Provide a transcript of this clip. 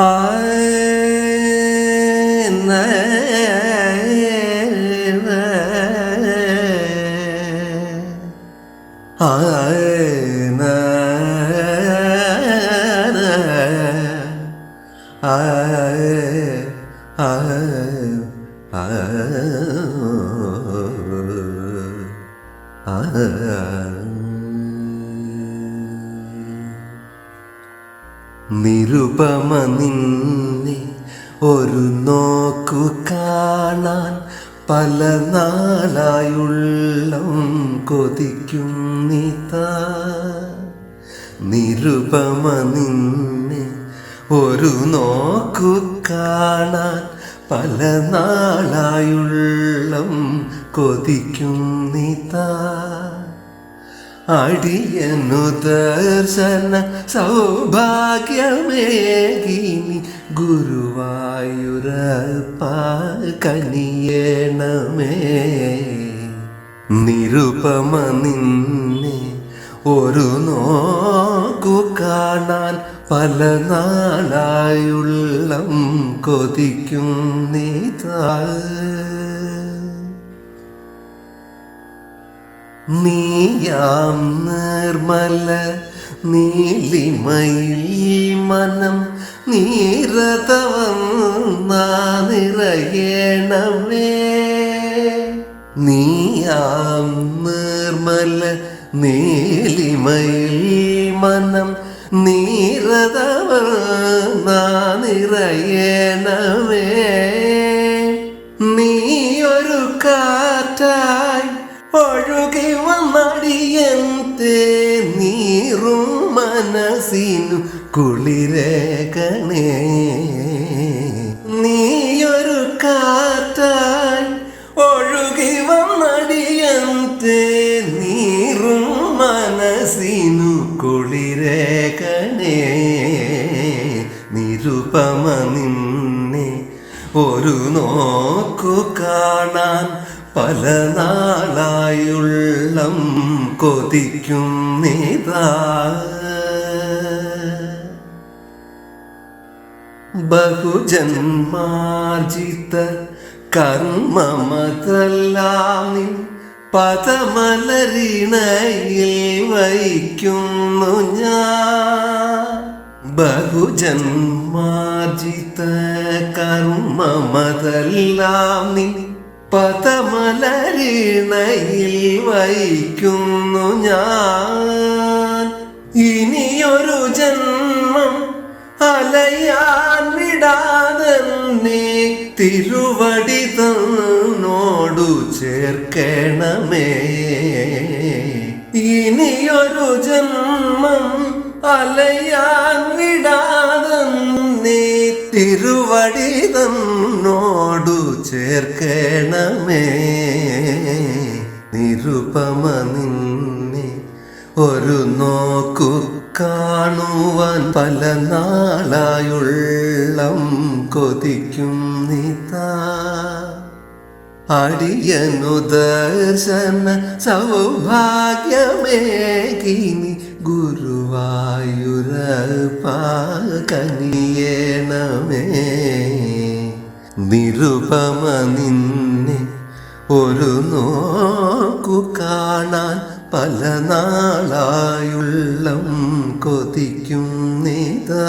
Ah നിരുപമ നിന്നെ ഒരു നോക്കു കാണാൻ പല നാളായുള്ളം കൊതിക്കും നിരുപമ നിന്നെ ഒരു നോക്കു കാണാൻ പല നാളായുള്ളം കൊതിക്കും അടിയനു ദർശന സൗഭാഗ്യമേകിനി ഗുരുവായൂരപ്പ കനിയണമേ നിരുപമ നിന്നെ ഒരു നോക്കു കാണാൻ പല നാളായുള്ളം കൊതിക്കും നീതാ നീയാം നിർമ്മല നീലിമയിൽ മനം നീരതവം നിറയണമേ. നീയാം നിർമ്മല നീലിമയിൽ മനം നീരതവ നിറയണമേ. നീയൊരു ഒഴുകി വന്നടിയന്റെ നീറും മനസ്സിനു കുളിരേകണേ. നീയൊരു കാറ്റായി ഒഴുകി വന്നടിയന്റെ നീറും മനസ്സിനു കുളിരേകണേ. നിരുപമ നിന്നെ ഒരു നോക്കു കാണാൻ പല നാളായുള്ളം കൊതിക്കും നീതാ. ബഹുജന്മാർജിത കർമ്മമതെല്ലാം നിൻ പദമലരിണയിൽ വയ്ക്കുന്നു ഞാൻ. ബഹുജന്മാർജിത കർമ്മമതെല്ലാം നിൻ പദമലരിണയിൽ വഹിക്കുന്നു ഞാൻ. ഇനിയൊരു ജന്മം അലയാൻ നീ തിരുവടി തന്നോടു ചേർക്കണമേ. ഇനിയൊരു ജന്മം അലയാൻ വിടാതെ നീ തിരുവടി തന്നോടു ചേർക്കണമേ. നിരുപമ നിന്നെ ഒരു നോക്കു കാണുവാൻ പല നാളായുള്ളം കൊതിക്കും നീതാ അടിയനുദർശന സൗഭാഗ്യമേകിനി ഗുരുവായൂരപ്പ കനിയണമേ നിരുപമ നിന്നെ ഒരു നോക്കു കാണാൻ പല നാളായുള്ളം കൊതിക്കും നീതാ.